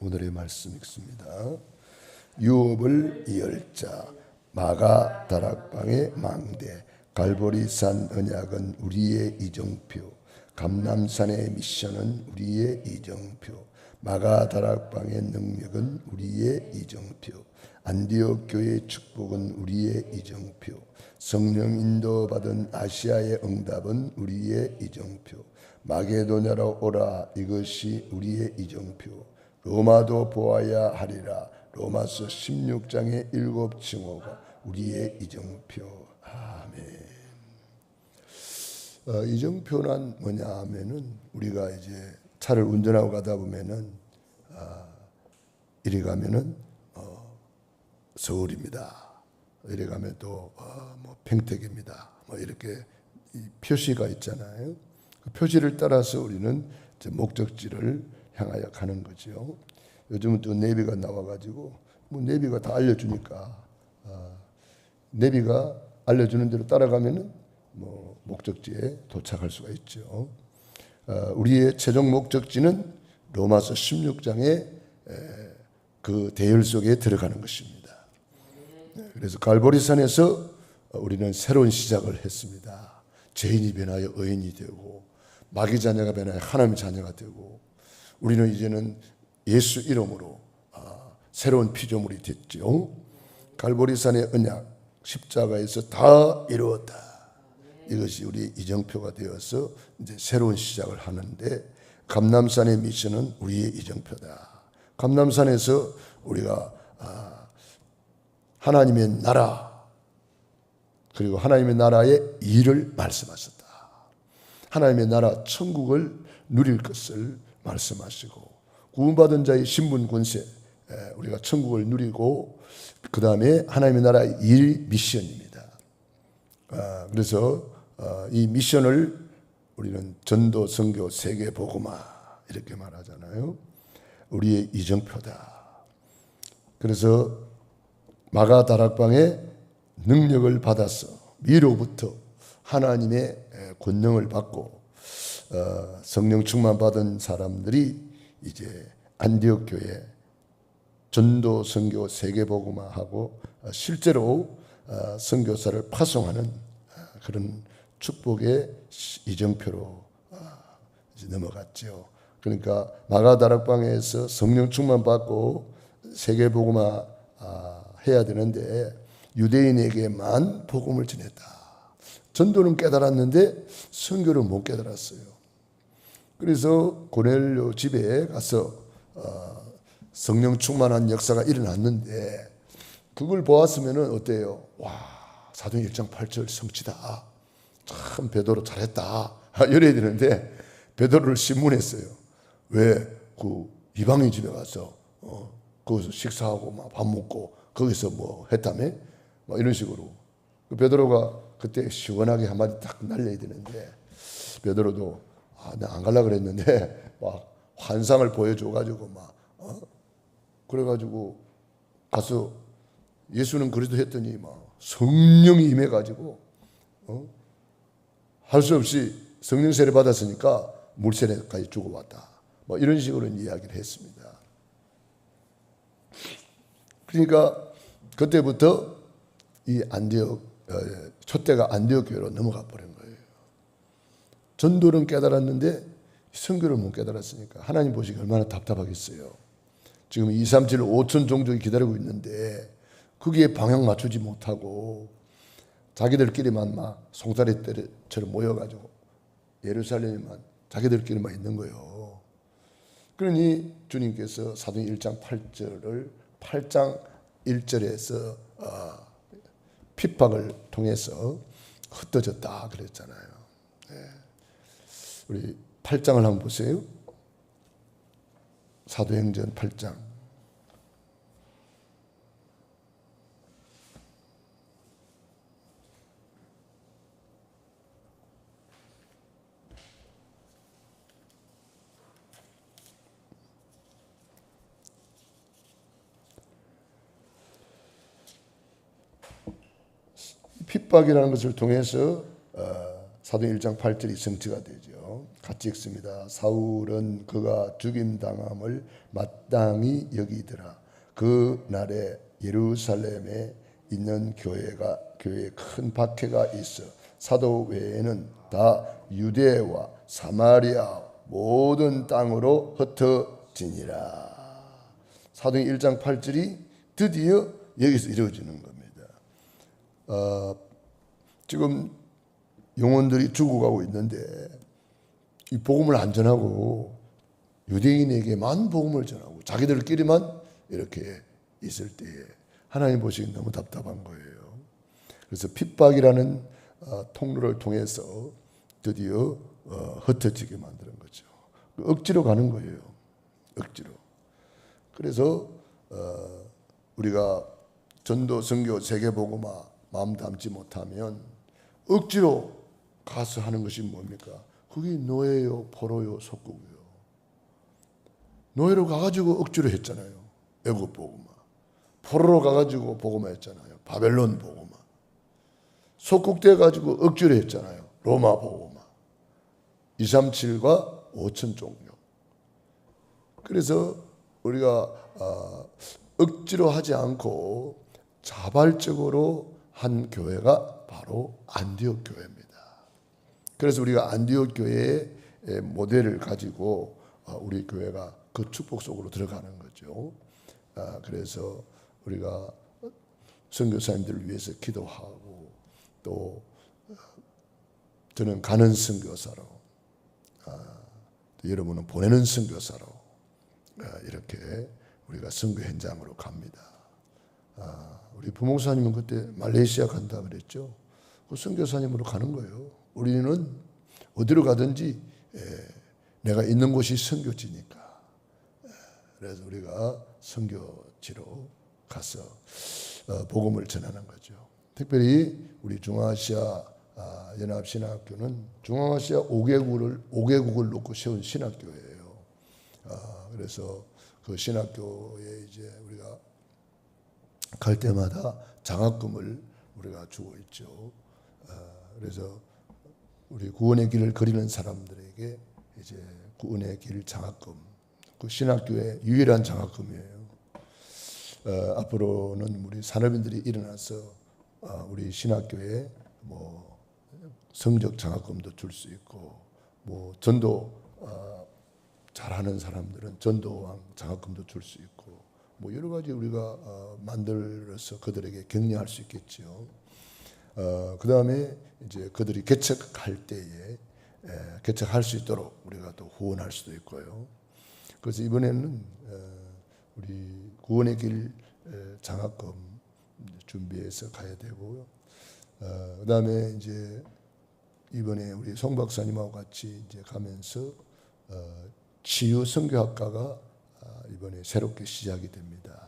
오늘의 말씀 읽습니다. 유업을 열자 마가 다락방의 망대 갈보리산 언약은 우리의 이정표 감남산의 미션은 우리의 이정표 마가 다락방의 능력은 우리의 이정표 안디옥 교회의 축복은 우리의 이정표 성령 인도받은 아시아의 응답은 우리의 이정표 마게도냐로 오라 이것이 우리의 이정표 로마도 보아야 하리라 로마서 16장의 일곱 징호가 우리의 이정표 아멘 어, 이정표란 뭐냐 하면은 우리가 이제 차를 운전하고 가다 보면은 아, 이리 가면은 어, 서울입니다. 이리 가면 또 어, 뭐 평택입니다. 뭐 이렇게 이 표시가 있잖아요. 그 표시를 따라서 우리는 목적지를 향하여 가는 거죠. 요즘은 또 내비가 나와가지고 뭐 내비가 다 알려주니까 아, 내비가 알려주는 대로 따라가면은 뭐 목적지에 도착할 수가 있죠. 어, 우리의 최종 목적지는 로마서 16장의 그 대열 속에 들어가는 것입니다. 네, 그래서 갈보리산에서 우리는 새로운 시작을 했습니다. 죄인이 변하여 의인이 되고 마귀 자녀가 변하여 하나님의 자녀가 되고 우리는 이제는 예수 이름으로 아, 새로운 피조물이 됐죠. 갈보리산의 언약 십자가에서 다 이루었다. 이것이 우리 이정표가 되어서 이제 새로운 시작을 하는데 감남산의 미션은 우리의 이정표다. 감남산에서 우리가 아, 하나님의 나라 그리고 하나님의 나라의 일을 말씀하셨다. 하나님의 나라 천국을 누릴 것을 말씀하시고 구원받은 자의 신분 권세 우리가 천국을 누리고 그 다음에 하나님의 나라 일 미션입니다. 아, 그래서 어, 이 미션을 우리는 전도, 선교, 세계 복음화 이렇게 말하잖아요. 우리의 이정표다. 그래서 마가 다락방의 능력을 받아서 미로부터 하나님의 권능을 받고 어, 성령 충만 받은 사람들이 이제 안디옥 교회 전도 선교 세계 복음화하고 어, 실제로 선교사를 파송하는 그런 축복의 이정표로 넘어갔죠. 그러니까 마가다락방에서 성령 충만 받고 세계 복음화 해야 되는데 유대인에게만 복음을 전했다. 전도는 깨달았는데 선교를 못 깨달았어요. 그래서 고넬료 집에 가서 어, 성령 충만한 역사가 일어났는데 그걸 보았으면 어때요? 와 사도행 1장 8절 성취다. 참 베드로 잘했다. 이래야 되는데 베드로를 신문했어요. 왜 그 이방인 집에 가서 어, 거기서 식사하고 막 밥 먹고 거기서 뭐 했다며? 막 이런 식으로. 그 베드로가 그때 시원하게 한마디 딱 날려야 되는데 베드로도 아, 내가 안 갈라 그랬는데 막 환상을 보여줘 가지고 막 어? 그래 가지고 가서 예수는 그리도 했더니 막 성령이 임해 가지고 어? 할 수 없이 성령 세례 받았으니까 물 세례까지 주고 왔다. 뭐 이런 식으로 이야기를 했습니다. 그러니까 그때부터 이 안디옥 어, 초대가 안디옥 교회로 넘어가 버린 거예요. 전도는 깨달았는데 성교를 못 깨달았으니까 하나님 보시기 얼마나 답답하겠어요. 지금 2, 3, 7, 5천 종족이 기다리고 있는데 거기에 방향 맞추지 못하고 자기들끼리만 막 송사리 때처럼 모여가지고 예루살렘에만 자기들끼리만 있는 거예요. 그러니 주님께서 사도행 1장 8절을 8장 1절에서 어, 핍박을 통해서 흩어졌다 그랬잖아요. 네. 우리 8장을 한번 보세요. 사도행전 8장. 핍박이라는 것을 통해서 어, 사도 1장 8절이 성취가 되죠. 같이 읽습니다. 사울은 그가 죽임 당함을 마땅히 여기더라. 그 날에 예루살렘에 있는 교회가 교회에 큰 박해가 있어 사도 외에는 다 유대와 사마리아 모든 땅으로 흩어지니라. 사도행 1장 8절이 드디어 여기서 이루어지는 겁니다. 어, 지금 영혼들이 죽어가고 있는데 이 복음을 안 전하고 유대인에게만 복음을 전하고 자기들끼리만 이렇게 있을 때에 하나님 보시기 너무 답답한 거예요. 그래서 핍박이라는 어, 통로를 통해서 드디어 어, 흩어지게 만드는 거죠. 억지로 가는 거예요. 억지로. 그래서 어, 우리가 전도, 선교, 세계복음화 마음 담지 못하면 억지로 가서 하는 것이 뭡니까? 그게 노예요, 포로요, 속국이요. 노예로 가가지고 억지로 했잖아요. 애국 복음화. 포로로 가가지고 복음화 했잖아요. 바벨론 복음화. 속국돼 가지고 억지로 했잖아요. 로마 복음화. 237과 5천 종교. 그래서 우리가 어, 억지로 하지 않고 자발적으로 한 교회가 바로 안디옥 교회입니다. 그래서 우리가 안디옥 교회의 모델을 가지고 어, 우리 교회가 그 축복 속으로 들어가는 거죠. 아, 그래서 우리가 선교사님들을 위해서 기도하고 또 어, 저는 가는 선교사로 아, 또 여러분은 보내는 선교사로 아, 이렇게 우리가 선교 현장으로 갑니다. 아, 우리 부목사님은 그때 말레이시아 간다 그랬죠. 그 선교사님으로 가는 거예요. 우리는 어디로 가든지 예, 내가 있는 곳이 선교지니까. 예, 그래서 우리가 선교지로 가서 어, 복음을 전하는 거죠. 특별히 우리 중앙아시아 아, 연합신학교는 중앙아시아 5개국을 5개국을 놓고 세운 신학교예요. 아, 그래서 그 신학교에 이제 우리가 갈 때마다 장학금을 우리가 주고 있죠. 아, 그래서 우리 구원의 길을 그리는 사람들에게 이제 구원의 길 장학금, 그 신학교의 유일한 장학금이에요. 어, 앞으로는 우리 산업인들이 일어나서 어, 우리 신학교에 뭐 성적 장학금도 줄 수 있고 뭐 전도 어, 잘하는 사람들은 전도왕 장학금도 줄 수 있고 뭐 여러 가지 우리가 어, 만들어서 그들에게 격려할 수 있겠죠. 어, 그 다음에 이제 그들이 개척할 때에 에, 개척할 수 있도록 우리가 또 후원할 수도 있고요. 그래서 이번에는 어, 우리 구원의 길 에, 장학금 준비해서 가야 되고요. 어, 그 다음에 이제 이번에 우리 송 박사님하고 같이 이제 가면서 어, 치유 선교학과가 아, 이번에 새롭게 시작이 됩니다.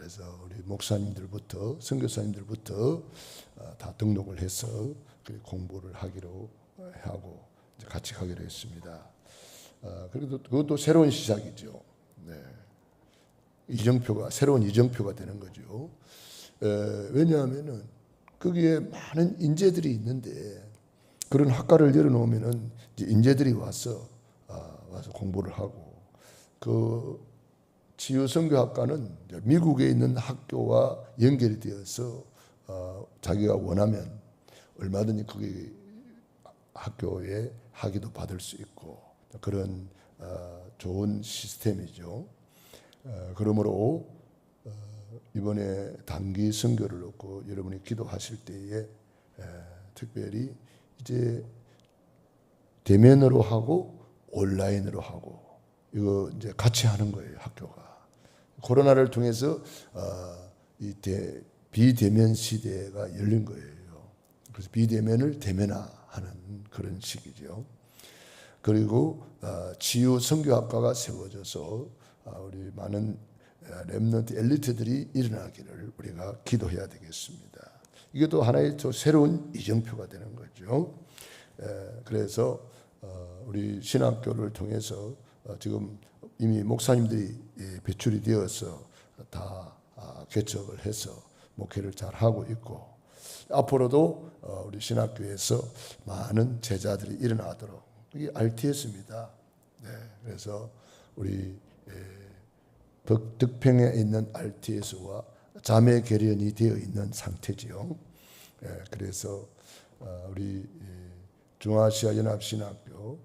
그래서 우리 목사님들부터 선교사님들부터 어, 다 등록을 해서 그 공부를 하기로 하고 이제 같이 가기로 했습니다. 어, 그래도 그것도 새로운 시작이죠. 네. 이정표가 새로운 이정표가 되는 거죠. 에, 왜냐하면은 거기에 많은 인재들이 있는데 그런 학과를 열어놓으면은 인재들이 와서 아, 와서 공부를 하고 그 치유선교학과는 미국에 있는 학교와 연결이 되어서 어, 자기가 원하면 얼마든지 거기 학교에 학위도 받을 수 있고 그런 어, 좋은 시스템이죠. 어, 그러므로 어, 이번에 단기 선교를 놓고 여러분이 기도하실 때에 에, 특별히 이제 대면으로 하고 온라인으로 하고 이거 이제 같이 하는 거예요 학교가 코로나를 통해서 어, 이 대, 비대면 시대가 열린 거예요. 그래서 비대면을 대면화하는 그런 시기죠. 그리고 어, 지유 선교학과가 세워져서 어, 우리 많은 렘넌트 엘리트들이 일어나기를 우리가 기도해야 되겠습니다. 또 하나의 또 새로운 이정표가 되는 거죠. 그래서 어, 우리 신학교를 통해서 지금 이미 목사님들이 예, 배출이 되어서 다 아, 개척을 해서 목회를 잘 하고 있고 앞으로도 우리 신학교에서 많은 제자들이 일어나도록 이게 RTS입니다. 네, 그래서 우리 에, 덕, 덕평에 있는 RTS와 자매 결연이 되어 있는 상태지요. 예, 그래서 어, 우리 예, 중아시아 연합신학교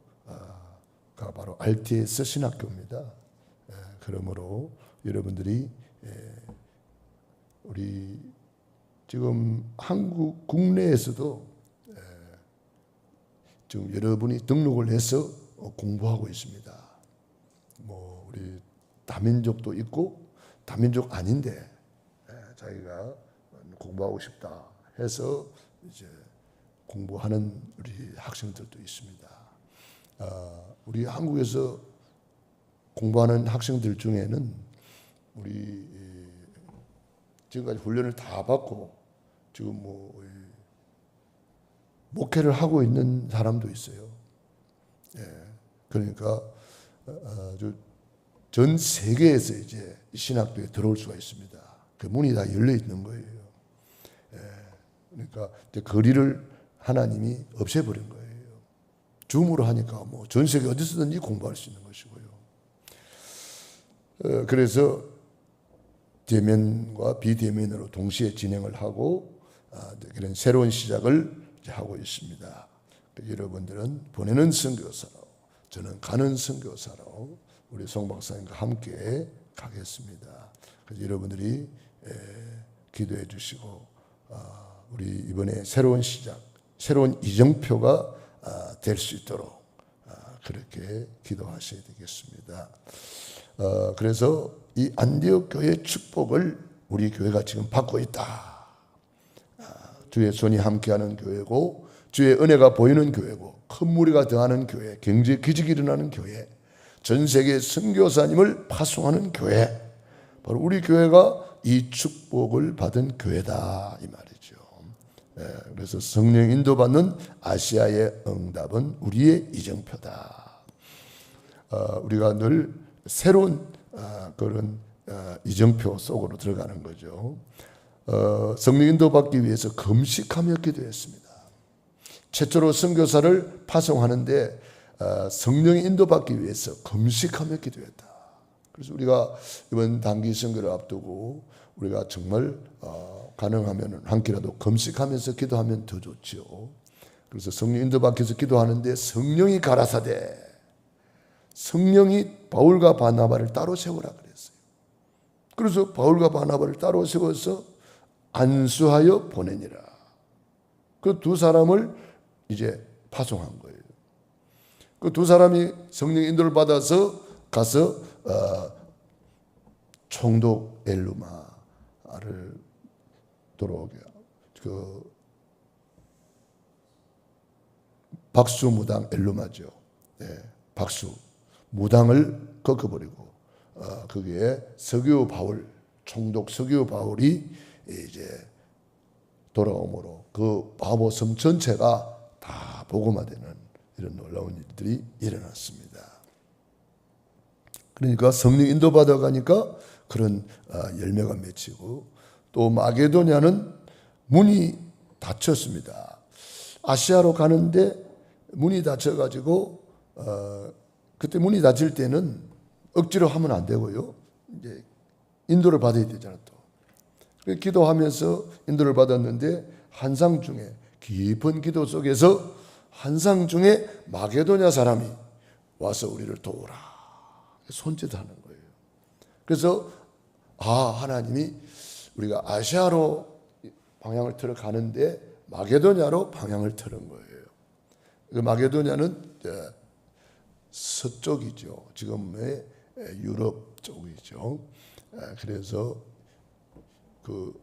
가 바로 RTS 신학교입니다. 예, 그러므로 여러분들이 예, 우리 지금 한국 국내에서도 예, 지금 여러분이 등록을 해서 어, 공부하고 있습니다. 뭐 우리 다민족도 있고 다민족 아닌데 예, 자기가 공부하고 싶다 해서 이제 공부하는 우리 학생들도 있습니다. 아, 우리 한국에서 공부하는 학생들 중에는 우리 이, 지금까지 훈련을 다 받고 지금 뭐 이, 목회를 하고 있는 사람도 있어요. 예, 그러니까 어, 아주 전 세계에서 이제 신학교에 들어올 수가 있습니다. 그 문이 다 열려 있는 거예요. 예, 그러니까 거리를 하나님이 없애버린 거예요. 줌으로 하니까 뭐 전 세계 어디서든지 공부할 수 있는 것이고요. 어, 그래서 대면과 비대면으로 동시에 진행을 하고 아, 그런 새로운 시작을 하고 있습니다. 여러분들은 보내는 선교사로 저는 가는 선교사로 우리 송 박사님과 함께 가겠습니다. 그래서 여러분들이 에, 기도해 주시고 아, 우리 이번에 새로운 시작, 새로운 이정표가 아, 될 수 있도록 아, 그렇게 기도하셔야 되겠습니다. 어, 그래서 이 안디옥 교회 축복을 우리 교회가 지금 받고 있다. 아, 주의 손이 함께하는 교회고 주의 은혜가 보이는 교회고 큰 무리가 더하는 교회, 경제 기적이 일어나는 교회, 전 세계 선교사님을 파송하는 교회. 바로 우리 교회가 이 축복을 받은 교회다 이 말이죠. 예, 그래서 성령 인도받는 아시아의 응답은 우리의 이정표다. 어, 우리가 늘 새로운 어, 그런 어, 이정표 속으로 들어가는 거죠. 어, 성령 인도받기 위해서 금식하며 기도했습니다. 최초로 선교사를 파송하는데 어, 성령 인도받기 위해서 금식하며 기도했다. 그래서 우리가 이번 단기 선교를 앞두고 우리가 정말 어, 가능하면 한 끼라도 금식하면서 기도하면 더 좋지요. 그래서 성령 인도받기 위해서 기도하는데 성령이 가라사대 성령이 바울과 바나바를 따로 세우라 그랬어요. 그래서 바울과 바나바를 따로 세워서 안수하여 보내니라. 그 두 사람을 이제 파송한 거예요. 그 두 사람이 성령 인도를 받아서 가서 어, 총독 엘루마를 돌아오게 그 박수 무당 엘루마죠. 네, 박수 무당을 꺾어버리고 어, 거기에 석유 바울 총독 석유 바울이 이제 돌아오므로 그 바보 섬 전체가 다 복음화되는 이런 놀라운 일들이 일어났습니다. 그러니까 성령 인도받아 가니까 그런 어, 열매가 맺히고 또 마게도냐는 문이 닫혔습니다. 아시아로 가는데 문이 닫혀가지고 어, 그때 문이 닫힐 때는 억지로 하면 안 되고요. 이제 인도를 받아야 되잖아 또. 기도하면서 인도를 받았는데 한상 중에 깊은 기도 속에서 한상 중에 마게도냐 사람이 와서 우리를 도우라 손짓하는 거예요. 그래서 아 하나님이 우리가 아시아로 방향을 틀어 가는데 마게도냐로 방향을 틀은 거예요. 그 마게도냐는 서쪽이죠. 지금의 유럽 쪽이죠. 그래서 그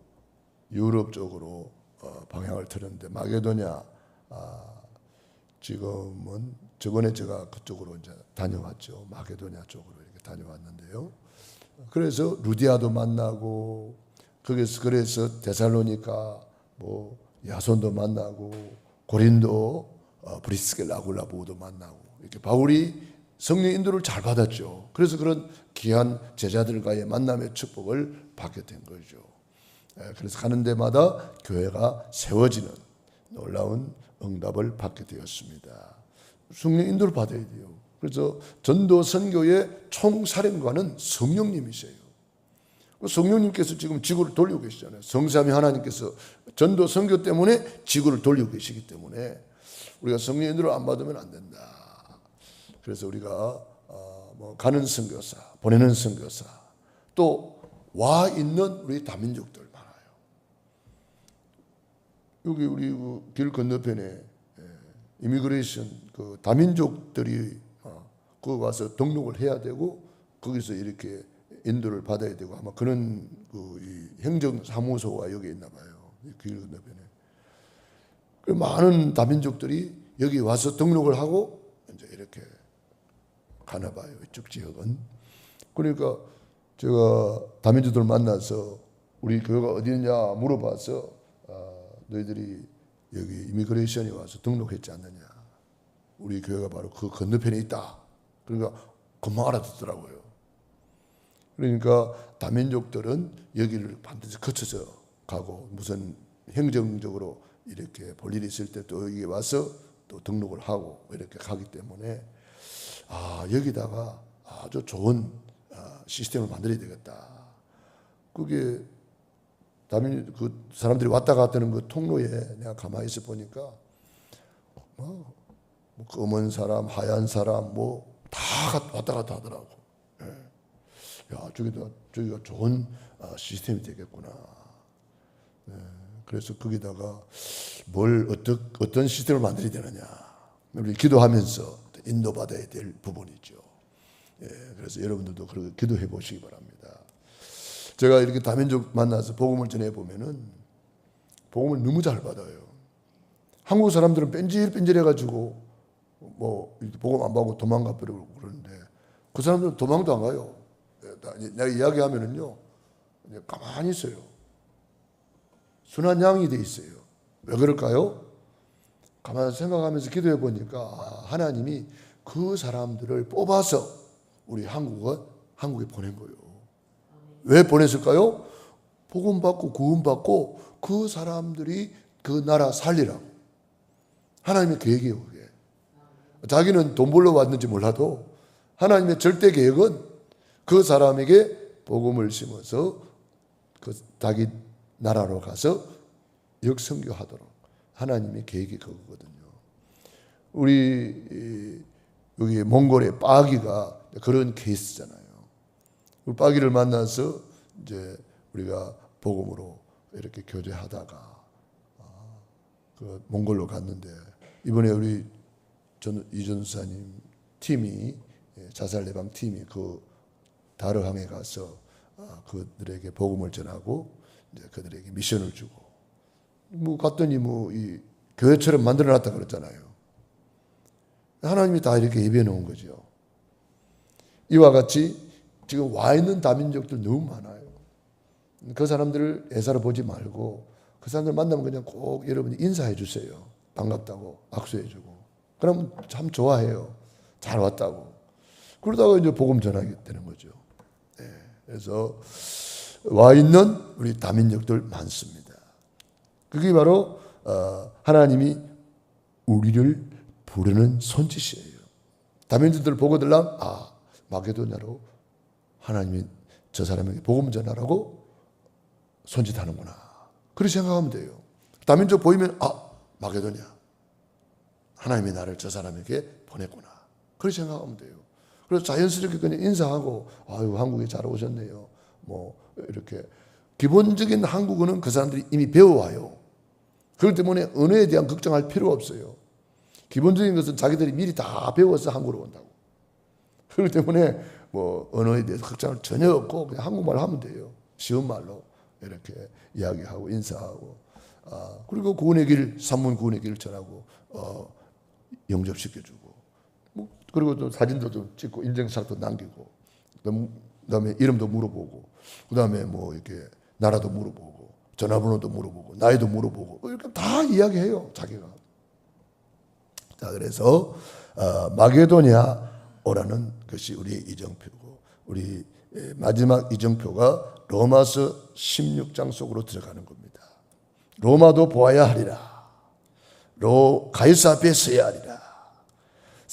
유럽 쪽으로 어, 방향을 틀었는데 마게도냐 아, 지금은 저번에 제가 그쪽으로 이제 다녀왔죠. 마게도냐 쪽으로 이렇게 다녀왔는데요. 그래서 루디아도 만나고 거기서 그래서 데살로니카 뭐 야손도 만나고 고린도 어, 브리스겔 라굴라보도 만나고 이렇게 바울이 성령 인도를 잘 받았죠. 그래서 그런 귀한 제자들과의 만남의 축복을 받게 된 거죠. 예, 그래서 가는 데마다 교회가 세워지는 놀라운 응답을 받게 되었습니다. 성령 인도를 받아야 돼요. 그래서 전도 선교의 총사령관은 성령님이세요. 성령님께서 지금 지구를 돌리고 계시잖아요. 성삼위 하나님께서 전도 선교 때문에 지구를 돌리고 계시기 때문에 우리가 성령 인도를 안 받으면 안 된다. 그래서 우리가 어, 뭐 가는 선교사, 보내는 선교사, 또 와 있는 우리 다민족들 많아요. 여기 우리 그 길 건너편에 예, 이미그레이션 그 다민족들이 어, 그 와서 등록을 해야 되고 거기서 이렇게 인도를 받아야 되고 아마 그런 그이 행정 사무소가 여기 있나 봐요. 이길 건너편에. 그 많은 다민족들이 여기 와서 등록을 하고 이제 이렇게 가나 봐요. 이쪽 지역은. 그러니까 제가 다민족들 만나서 우리 교회가 어디 있냐 물어봐서 아, 너희들이 여기 이미그레이션에 와서 등록했지 않느냐. 우리 교회가 바로 그 건너편에 있다. 그러니까 금방 알아듣더라고요. 그러니까 다민족들은 여기를 반드시 거쳐서 가고 무슨 행정적으로 이렇게 볼 일이 있을 때 또 여기 와서 또 등록을 하고 이렇게 가기 때문에 아 여기다가 아주 좋은 아, 시스템을 만들어야 되겠다. 그게 다민 그 사람들이 왔다 갔다 하는 그 통로에 내가 가만히 있어 보니까 뭐, 뭐 검은 사람, 하얀 사람 뭐 다 왔다 갔다 하더라고. 예. 야 저기다 저기가 좋은 아, 시스템이 되겠구나. 예. 그래서 거기다가 뭘 어떤 어떤 시스템을 만들어야 되느냐. 우리 기도하면서 인도받아야 될 부분이죠. 예, 그래서 여러분들도 그렇게 기도해 보시기 바랍니다. 제가 이렇게 다민족 만나서 복음을 전해 보면은 복음을 너무 잘 받아요. 한국 사람들은 뺀질뺀질해 가지고 뭐 복음 안 받고 도망가 버리고 그러는데 그 사람들은 도망도 안 가요. 내가 이야기하면은요, 가만히 있어요. 순한 양이 돼 있어요. 왜 그럴까요? 가만히 생각하면서 기도해 보니까 아, 하나님이 그 사람들을 뽑아서 우리 한국은 한국에 보낸 거예요. 왜 보냈을까요? 복음 받고 구원 받고 그 사람들이 그 나라 살리라고. 하나님의 계획이에요, 그게. 자기는 돈 벌러 왔는지 몰라도 하나님의 절대 계획은 그 사람에게 복음을 심어서 그 자기 나라로 가서 역성교하도록 하나님의 계획이 그거거든요. 우리 이, 여기 몽골의 빠기가 그런 케이스잖아요. 우리 빠기를 만나서 이제 우리가 복음으로 이렇게 교제하다가 아, 그 몽골로 갔는데 이번에 우리 전 이전사님 팀이 예, 자살 예방 팀이 그 다르항에 가서 아, 그들에게 복음을 전하고 이제 그들에게 미션을 주고 뭐 갔더니 뭐 이 교회처럼 만들어 놨다 그랬잖아요. 하나님이 다 이렇게 예비해 놓은 거죠. 이와 같이 지금 와 있는 다민족들 너무 많아요. 그 사람들을 애사로 보지 말고 그 사람들 만나면 그냥 꼭 여러분이 인사해 주세요. 반갑다고 악수해 주고. 그러면 참 좋아해요. 잘 왔다고. 그러다가 이제 복음 전하게 되는 거죠. 네. 그래서 와 있는 우리 다민족들 많습니다. 그게 바로 어, 하나님이 우리를 부르는 손짓이에요. 다민족들 보고 들라 아 마게도냐로 하나님이 저 사람에게 복음 전하라고 손짓하는구나. 그렇게 생각하면 돼요. 다민족 보이면 아 마게도냐 하나님이 나를 저 사람에게 보냈구나. 그렇게 생각하면 돼요. 그래서 자연스럽게 그냥 인사하고 아유 한국에 잘 오셨네요. 뭐 이렇게 기본적인 한국어는 그 사람들이 이미 배워와요. 그렇기 때문에 언어에 대한 걱정할 필요 없어요. 기본적인 것은 자기들이 미리 다 배워서 한국으로 온다고. 그렇기 때문에 뭐 언어에 대해서 걱정을 전혀 없고 그냥 한국말 하면 돼요. 쉬운 말로 이렇게 이야기하고 인사하고 아, 그리고 구원의 길 산문 구원의 길을 전하고 어, 영접시켜주고 뭐 그리고 또 사진도 좀 찍고 인증샷도 남기고 그다음에 이름도 물어보고 그다음에 뭐 이렇게 나라도 물어보고 전화번호도 물어보고 나이도 물어보고 이렇게 다 이야기해요 자기가 자 그래서 어, 마게도냐 오라는 것이 우리의 이정표고 우리 에, 마지막 이정표가 로마서 16장 속으로 들어가는 겁니다. 로마도 보아야 하리라. 로 가이사 앞에 서야 하리라.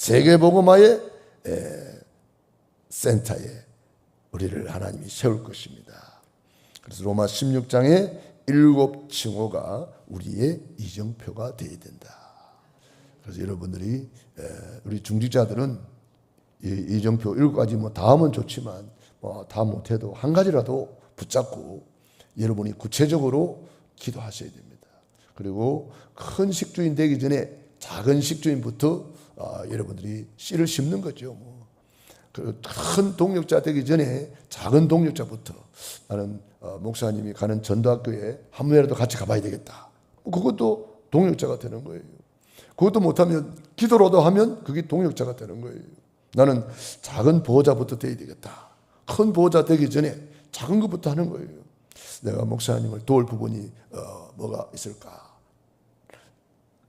세계복음화의 에, 센터에 우리를 하나님이 세울 것입니다. 그래서 로마 16장의 일곱 칭호가 우리의 이정표가 되어야 된다. 그래서 여러분들이 에, 우리 중직자들은 이 이정표 일곱 가지 뭐다 하면 좋지만 뭐 다 못해도 한 가지라도 붙잡고 여러분이 구체적으로 기도하셔야 됩니다. 그리고 큰 식주인 되기 전에 작은 식주인부터 아, 여러분들이 씨를 심는 거죠. 뭐. 그큰 동력자 되기 전에 작은 동력자부터 나는 어, 목사님이 가는 전도학교에 한 번이라도 같이 가봐야 되겠다. 뭐 그것도 동력자가 되는 거예요. 그것도 못하면 기도로도 하면 그게 동력자가 되는 거예요. 나는 작은 보호자부터 돼야 되겠다. 큰 보호자 되기 전에 작은 것부터 하는 거예요. 내가 목사님을 도울 부분이 어, 뭐가 있을까?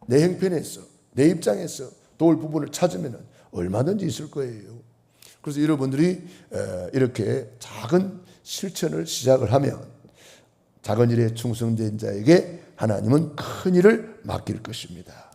내 형편에서 내 입장에서 도울 부분을 찾으면 얼마든지 있을 거예요. 그래서 여러분들이 에, 이렇게 작은 실천을 시작을 하면 작은 일에 충성된 자에게 하나님은 큰 일을 맡길 것입니다.